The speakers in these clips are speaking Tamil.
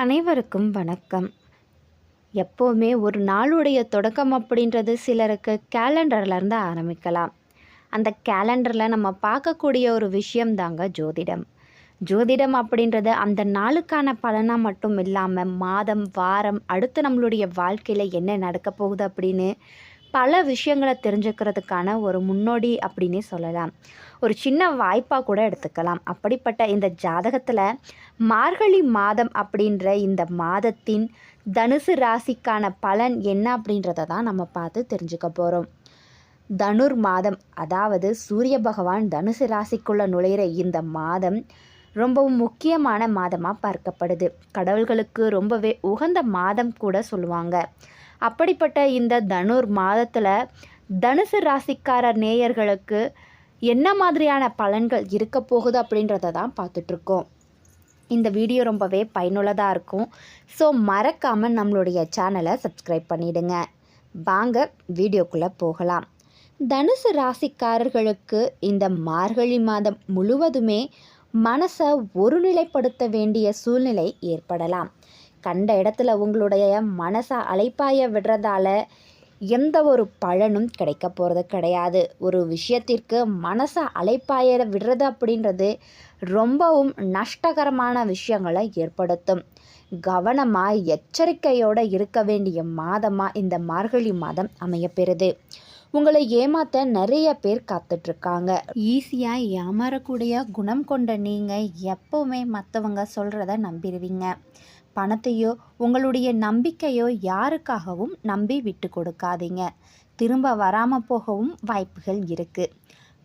அனைவருக்கும் வணக்கம். எப்போவுமே ஒரு நாளுடைய தொடக்கம் அப்படின்றது சிலருக்கு கேலண்டர்லேருந்து ஆரம்பிக்கலாம். அந்த கேலண்டரில் நம்ம பார்க்கக்கூடிய ஒரு விஷயம் தாங்க ஜோதிடம். ஜோதிடம் அப்படின்றது அந்த நாளுக்கான பலனாக மட்டும் இல்லாமல் மாதம் வாரம் அடுத்து நம்மளுடைய வாழ்க்கையில் என்ன நடக்க போகுது அப்படின்னு பல விஷயங்களை தெரிஞ்சுக்கிறதுக்கான ஒரு முன்னோடி அப்படின்னே சொல்லலாம். ஒரு சின்ன வாய்ப்பாக கூட எடுத்துக்கலாம். அப்படிப்பட்ட இந்த ஜாதகத்தில் மார்கழி மாதம் அப்படின்ற இந்த மாதத்தின் தனுசு ராசிக்கான பலன் என்ன அப்படின்றத தான் நம்ம பார்த்து தெரிஞ்சுக்க போகிறோம் தனுர் மாதம் அதாவது சூரிய பகவான் தனுசு ராசிக்குள்ளே நுழையிற இந்த மாதம் ரொம்பவும் முக்கியமான மாதமாக பார்க்கப்படுது. கடவுள்களுக்கு ரொம்பவே உகந்த மாதம் கூட சொல்லுவாங்க. அப்படிப்பட்ட இந்த தனுர் மாதத்தில் தனுசு ராசிக்காரர் நேயர்களுக்கு என்ன மாதிரியான பலன்கள் இருக்க போகுது அப்படின்றத தான் பார்த்துட்ருக்கோம். இந்த வீடியோ ரொம்பவே பயனுள்ளதாக இருக்கும். ஸோ மறக்காமல் நம்மளுடைய சேனலை சப்ஸ்கிரைப் பண்ணிவிடுங்க வாங்க வீடியோக்குள்ளே போகலாம். தனுசு ராசிக்காரர்களுக்கு இந்த மார்கழி மாதம் முழுவதுமே மனசை ஒருநிலைப்படுத்த வேண்டிய சூழ்நிலை ஏற்படலாம். கண்ட இடத்துல உங்களுடைய மனசை அலைப்பாய விடுறதால எந்த ஒரு பலனும் கிடைக்க போகிறது கிடையாது. ஒரு விஷயத்திற்கு மனசை அலைப்பாய விடுறது அப்படின்றது ரொம்பவும் நஷ்டகரமான விஷயங்களை ஏற்படுத்தும். கவனமாக எச்சரிக்கையோடு இருக்க வேண்டிய மாதமாக இந்த மார்கழி மாதம் அமையப்பெறுது. உங்களை ஏமாற்ற நிறைய பேர் காத்துட்ருக்காங்க. ஈஸியாக ஏமாறக்கூடிய குணம் கொண்ட நீங்கள் எப்போவுமே மற்றவங்க சொல்கிறத நம்பிடுவீங்க பணத்தையோ உங்களுடைய நம்பிக்கையோ யாருக்காகவும் நம்பி விட்டு கொடுக்காதீங்க. திரும்ப வராமல் போகவும் வாய்ப்புகள் இருக்குது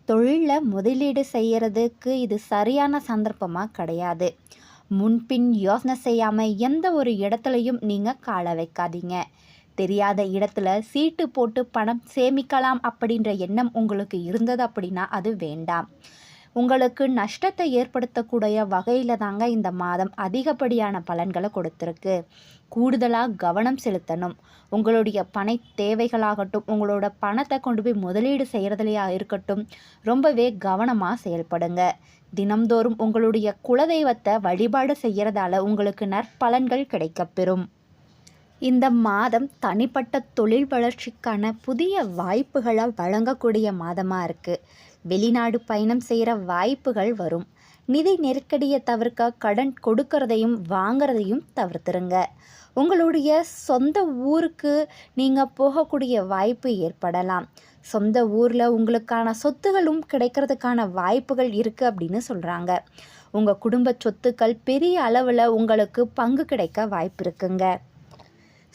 தொழிலில் முதலீடு செய்கிறதுக்கு இது சரியான சந்தர்ப்பமாக கிடையாது. முன்பின் யோசனை செய்யாமல் எந்த ஒரு இடத்துலையும் நீங்கள் கால வைக்காதீங்க. தெரியாத இடத்துல சீட்டு போட்டு பணம் சேமிக்கலாம் அப்படின்ற எண்ணம் உங்களுக்கு இருந்தது அப்படின்னா அது வேண்டாம். உங்களுக்கு நஷ்டத்தை ஏற்படுத்தக்கூடிய வகையில் தாங்க இந்த மாதம் அதிகப்படியான பலன்களை கொடுத்துருக்கு. கூடுதலாக கவனம் செலுத்தணும். உங்களுடைய பண தேவைகளாகட்டும் உங்களோட பணத்தை கொண்டு போய் முதலீடு செய்கிறதுலையா இருக்கட்டும் ரொம்பவே கவனமாக செயல்படுங்க. தினம்தோறும் உங்களுடைய குலதெய்வத்தை வழிபாடு செய்கிறதால உங்களுக்கு நற்பலன்கள் கிடைக்கப்பெறும். இந்த மாதம் தனிப்பட்ட தொழில் வளர்ச்சிக்கான புதிய வாய்ப்புகளை வழங்கக்கூடிய மாதமாக இருக்குது வெளிநாடு பயணம் செய்கிற வாய்ப்புகள் வரும். நிதி நெருக்கடியை தவிர்க்க கடன் கொடுக்கறதையும் வாங்கிறதையும் தவிர்த்துருங்க. உங்களுடைய சொந்த ஊருக்கு நீங்கள் போகக்கூடிய வாய்ப்பு ஏற்படலாம். சொந்த ஊரில் உங்களுக்கான சொத்துகளும் கிடைக்கிறதுக்கான வாய்ப்புகள் இருக்குது அப்படின்னு சொல்கிறாங்க உங்கள் குடும்ப சொத்துக்கள் பெரிய அளவில் உங்களுக்கு பங்கு கிடைக்க வாய்ப்பு இருக்குங்க.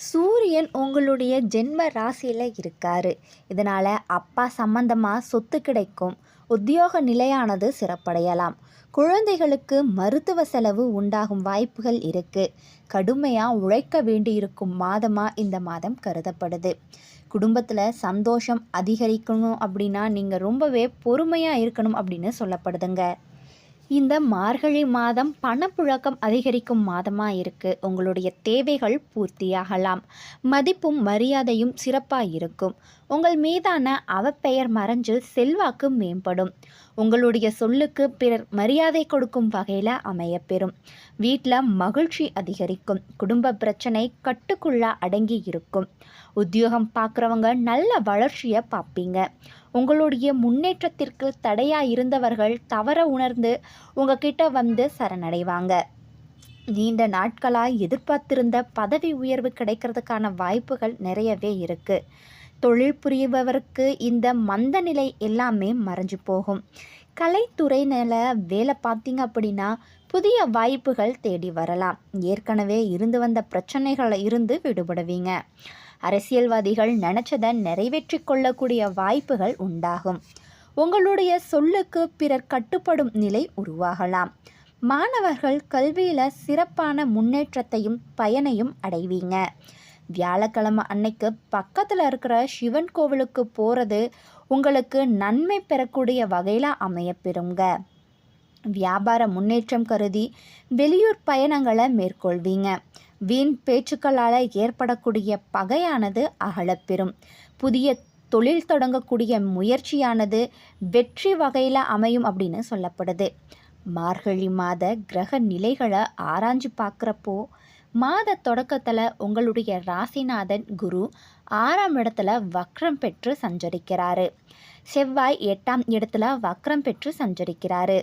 சூரியன் உங்களுடைய ஜென்ம ராசியில் இருக்கார். இதனால் அப்பா சம்பந்தமாக சொத்து கிடைக்கும். உத்தியோக நிலையானது சிறப்படையலாம். குழந்தைகளுக்கு மருத்துவ செலவு உண்டாகும் வாய்ப்புகள் இருக்குது கடுமையாக உழைக்க வேண்டியிருக்கும் மாதமாக இந்த மாதம் கருதப்படுது. குடும்பத்தில் சந்தோஷம் அதிகரிக்கணும் அப்படின்னா நீங்கள் ரொம்பவே பொறுமையாக இருக்கணும் அப்படின்னு சொல்லப்படுதுங்க. இந்த மார்கழி மாதம் பணப்புழக்கம் அதிகரிக்கும் மாதமாக இருக்குது உங்களுடைய தேவைகள் பூர்த்தியாகலாம். மதிப்பும் மரியாதையும் சிறப்பாக இருக்கும். உங்கள் மீதான அவப்பெயர் மறைஞ்சு செல்வாக்கு மேம்படும். உங்களுடைய சொல்லுக்கு பிறர் மரியாதை கொடுக்கும் வகையில் அமையப்பெறும். வீட்டில் மகிழ்ச்சி அதிகரிக்கும். குடும்ப பிரச்சனை கட்டுக்குள்ள அடங்கி இருக்கும். உத்தியோகம் பார்க்குறவங்க நல்ல வளர்ச்சியை பார்ப்பீங்க. உங்களுடைய முன்னேற்றத்திற்கு தடையாக இருந்தவர்கள் தவற உணர்ந்து உங்ககிட்ட வந்து சரணடைவாங்க. நீண்ட நாட்களாக எதிர்பார்த்திருந்த பதவி உயர்வு கிடைக்கிறதுக்கான வாய்ப்புகள் நிறையவே இருக்குது தொழில் புரிபவருக்கு இந்த மந்த நிலை எல்லாமே மறைஞ்சு போகும். கலைத்துறையினில் வேலை பார்த்தீங்க அப்படின்னா புதிய வாய்ப்புகள் தேடி வரலாம். ஏற்கனவே இருந்து வந்த பிரச்சனைகளை இருந்து விடுபடுவீங்க. அரசியல்வாதிகள் நினச்சதை நிறைவேற்றி கொள்ளக்கூடிய வாய்ப்புகள் உண்டாகும். உங்களுடைய சொல்லுக்கு பிறர் கட்டுப்படும் நிலை உருவாகலாம். மாணவர்கள் கல்வியில் சிறப்பான முன்னேற்றத்தையும் பயனையும் அடைவீங்க. வியாழக்கிழமை அன்னைக்கு பக்கத்தில் இருக்கிற சிவன் கோவிலுக்கு போகிறது உங்களுக்கு நன்மை பெறக்கூடிய வகையில் அமையப்பெறுங்க. வியாபார முன்னேற்றம் கருதி வெளியூர் பயணங்களை மேற்கொள்வீங்க. வீண் பேச்சுக்களால் ஏற்படக்கூடிய பகையானது அகலப்பெறும். புதிய தொழில் தொடங்கக்கூடிய முயற்சியானது வெற்றி வகையில் அமையும் அப்படின்னு சொல்லப்படுது. மார்கழி மாத கிரக நிலைகளை ஆராய்ஞ்சு பார்க்குறப்போ மாத தொடக்கத்தில் உங்களுடைய ராசிநாதன் குரு ஆறாம் இடத்துல வக்ரம் பெற்று சஞ்சரிக்கிறாரு. செவ்வாய் எட்டாம் இடத்துல வக்ரம் பெற்று சஞ்சரிக்கிறாரு.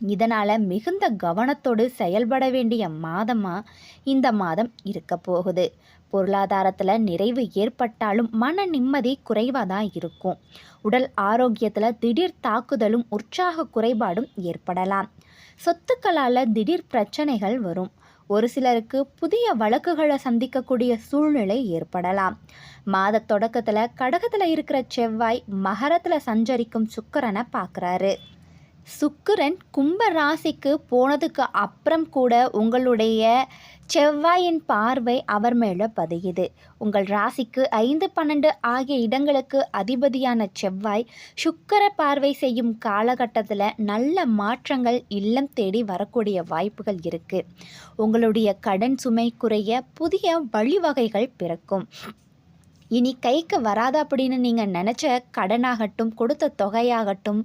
இதனால் மிகுந்த கவனத்தோடு செயல்பட வேண்டிய மாதமாக இந்த மாதம் இருக்க போகுது. பொருளாதாரத்தில் நிறைவு ஏற்பட்டாலும் மன நிம்மதி குறைவாக தான் இருக்கும். உடல் ஆரோக்கியத்தில் திடீர் தாக்குதலும் உற்சாக குறைபாடும் ஏற்படலாம். சொத்துக்களால் திடீர் பிரச்சனைகள் வரும். ஒரு சிலருக்கு புதிய வழக்குகளை சந்திக்கக்கூடிய சூழ்நிலை ஏற்படலாம். மாத தொடக்கத்தில் கடகத்தில் இருக்கிற செவ்வாய் மகரத்தில் சஞ்சரிக்கும் சுக்கரனை பார்க்குறாரு. சுக்கிரன் கும்ப ராசிக்கு போனதுக்கு அப்புறம் கூட உங்களுடைய செவ்வாயின் பார்வை அவர் மேலே பதியுது. உங்கள் ராசிக்கு ஐந்து பன்னெண்டு ஆகிய இடங்களுக்கு அதிபதியான செவ்வாய் சுக்கர பார்வை செய்யும் காலகட்டத்தில் நல்ல மாற்றங்கள் இல்லம் தேடி வரக்கூடிய வாய்ப்புகள் இருக்குது உங்களுடைய கடன் சுமை குறைய புதிய வழிவகைகள் பிறக்கும். இனி கைக்கு வராது அப்படின்னு நீங்கள் நினச்ச கடனாகட்டும் கொடுத்த தொகையாகட்டும்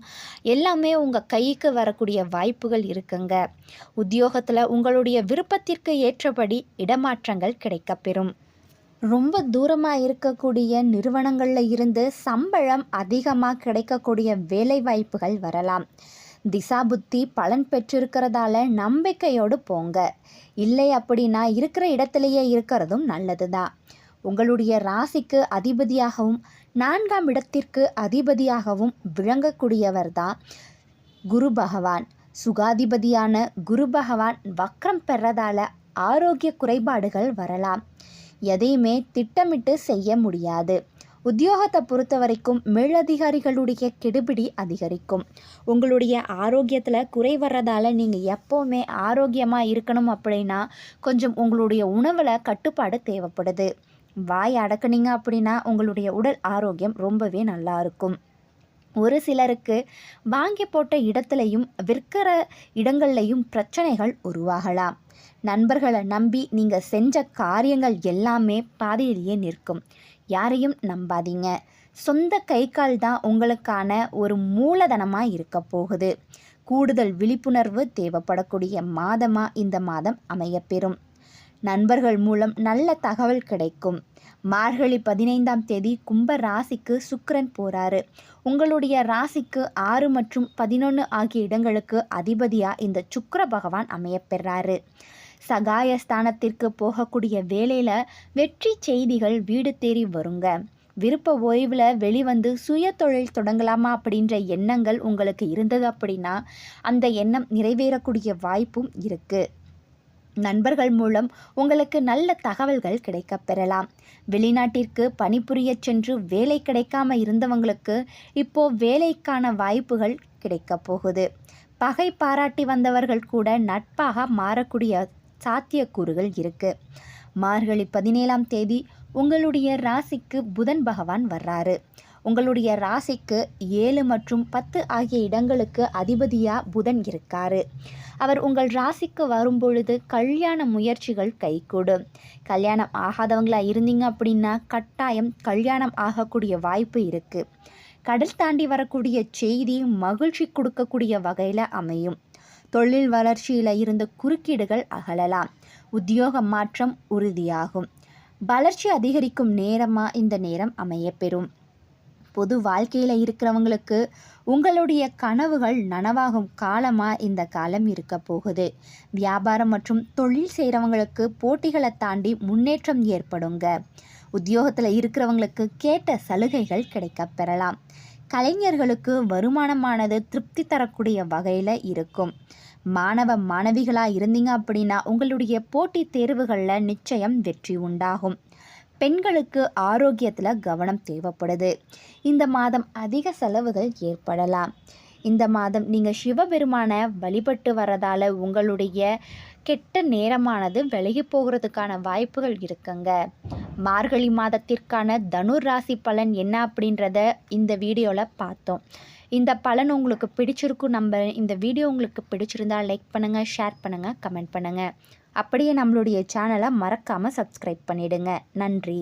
எல்லாமே உங்கள் கைக்கு வரக்கூடிய வாய்ப்புகள் இருக்குங்க. உத்தியோகத்தில் உங்களுடைய விருப்பத்திற்கு ஏற்றபடி இடமாற்றங்கள் கிடைக்கப்பெறும். ரொம்ப தூரமாக இருக்கக்கூடிய நிறுவனங்களில் இருந்து சம்பளம் அதிகமாக கிடைக்கக்கூடிய வேலை வாய்ப்புகள் வரலாம். திசா புத்தி பலன் பெற்றிருக்கிறதால நம்பிக்கையோடு போங்க. இல்லை அப்படின்னா இருக்கிற இடத்துலையே இருக்கிறதும் நல்லது தான் உங்களுடைய ராசிக்கு அதிபதியாகவும் நான்காம் இடத்திற்கு அதிபதியாகவும் விளங்கக்கூடியவர் தான் குரு பகவான். சுகாதிபதியான குரு பகவான் வக்ரம் பெறதால ஆரோக்கிய குறைபாடுகள் வரலாம். எதையுமே திட்டமிட்டு செய்ய முடியாது. உத்தியோகத்தை பொறுத்த வரைக்கும் மேலதிகாரிகளுடைய கெடுபிடி அதிகரிக்கும். உங்களுடைய ஆரோக்கியத்தில் குறை வர்றதால நீங்கள் எப்போவுமே ஆரோக்கியமாக இருக்கணும் அப்படின்னா கொஞ்சம் உங்களுடைய உணவில் கட்டுப்பாடு தேவைப்படுது. வாய் அடக்குனீங்க அப்படின்னா உங்களுடைய உடல் ஆரோக்கியம் ரொம்பவே நல்லா இருக்கும். ஒரு சிலருக்கு வாங்கி போட்ட இடத்துலையும் விற்கிற இடங்கள்லையும் பிரச்சனைகள் உருவாகலாம். நண்பர்களை நம்பி நீங்கள் செஞ்ச காரியங்கள் எல்லாமே பாதியிலேயே நிற்கும். யாரையும் நம்பாதீங்க. சொந்த கை கால் தான் உங்களுக்கான ஒரு மூலதனமாக இருக்க போகுது. கூடுதல் விழிப்புணர்வு தேவைப்படக்கூடிய மாதமாக இந்த மாதம் அமையப்பெறும் நண்பர்கள் மூலம் நல்ல தகவல் கிடைக்கும். மார்கழி பதினைந்தாம் தேதி கும்ப ராசிக்கு சுக்கரன் போகிறாரு உங்களுடைய ராசிக்கு ஆறு மற்றும் பதினொன்று ஆகிய இடங்களுக்கு அதிபதியாக இந்த சுக்கர பகவான் அமையப்பெறாரு சகாய ஸ்தானத்திற்கு போகக்கூடிய வேலையில் வெற்றி செய்திகள் வீடு தேறி வருங்க. விருப்ப ஓய்வில் வெளிவந்து சுய தொழில் தொடங்கலாமா அப்படின்ற எண்ணங்கள் உங்களுக்கு இருந்தது அப்படின்னா அந்த எண்ணம் நிறைவேறக்கூடிய வாய்ப்பும் இருக்குது நண்பர்கள் மூலம் உங்களுக்கு நல்ல தகவல்கள் கிடைக்கப் பெறலாம். வெளிநாட்டிற்கு பணிபுரிய சென்று வேலை கிடைக்காம இருந்தவங்களுக்கு இப்போ வேலைக்கான வாய்ப்புகள் கிடைக்கப் போகுது. பகை பாராட்டி வந்தவர்கள் கூட நட்பாக மாறக்கூடிய சாத்தியக்கூறுகள் இருக்கு. மார்கழி பதினேழாம் தேதி உங்களுடைய ராசிக்கு புதன் பகவான் வர்றாரு. உங்களுடைய ராசிக்கு ஏழு மற்றும் பத்து ஆகிய இடங்களுக்கு அதிபதியாக புதன் இருக்காரு. அவர் உங்கள் ராசிக்கு வரும்பொழுது கல்யாண முயற்சிகள் கைகூடும். கல்யாணம் ஆகாதவங்களாக இருந்தீங்க அப்படின்னா கட்டாயம் கல்யாணம் ஆகக்கூடிய வாய்ப்பு இருக்குது கடல் தாண்டி வரக்கூடிய செய்தி மகிழ்ச்சி கொடுக்கக்கூடிய வகையில் அமையும். தொழில் வளர்ச்சியில் இருந்த குறுக்கீடுகள் அகலலாம். உத்தியோக மாற்றம் உறுதியாகும். வளர்ச்சி அதிகரிக்கும் நேரமாக இந்த நேரம் அமையப்பெறும். பொது வாழ்க்கையில் இருக்கிறவங்களுக்கு உங்களுடைய கனவுகள் நனவாகும் காலமாக இந்த காலம் இருக்க போகுது. வியாபாரம் மற்றும் தொழில் செய்கிறவங்களுக்கு போட்டிகளை தாண்டி முன்னேற்றம் ஏற்படுங்க. உத்தியோகத்தில் இருக்கிறவங்களுக்கு கேட்ட சலுகைகள் கிடைக்க பெறலாம். கலைஞர்களுக்கு வருமானமானது திருப்தி தரக்கூடிய வகையில் இருக்கும். மாணவ மாணவிகளாக இருந்தீங்க அப்படின்னா உங்களுடைய போட்டித் தேர்வுகளில் நிச்சயம் வெற்றி உண்டாகும். பெண்களுக்கு ஆரோக்கியத்தில் கவனம் தேவைப்படுது. இந்த மாதம் அதிக செலவுகள் ஏற்படலாம். இந்த மாதம் நீங்கள் சிவபெருமானை வழிபட்டு வரதால் உங்களுடைய கெட்ட நேரமானது விலகி போகிறதுக்கான வாய்ப்புகள் இருக்குங்க. மார்கழி மாதத்திற்கான தனுர் ராசி பலன் என்ன அப்படின்றத இந்த வீடியோவில் பார்த்தோம். இந்த பலன் உங்களுக்கு பிடிச்சிருக்கும் நம்ம இந்த வீடியோ உங்களுக்கு பிடிச்சிருந்தால் லைக் பண்ணுங்கள் ஷேர் பண்ணுங்கள் கமெண்ட் பண்ணுங்கள் அப்படியே நம்மளுடைய சேனலை மறக்காமல் சப்ஸ்கிரைப் பண்ணிவிடுங்க நன்றி.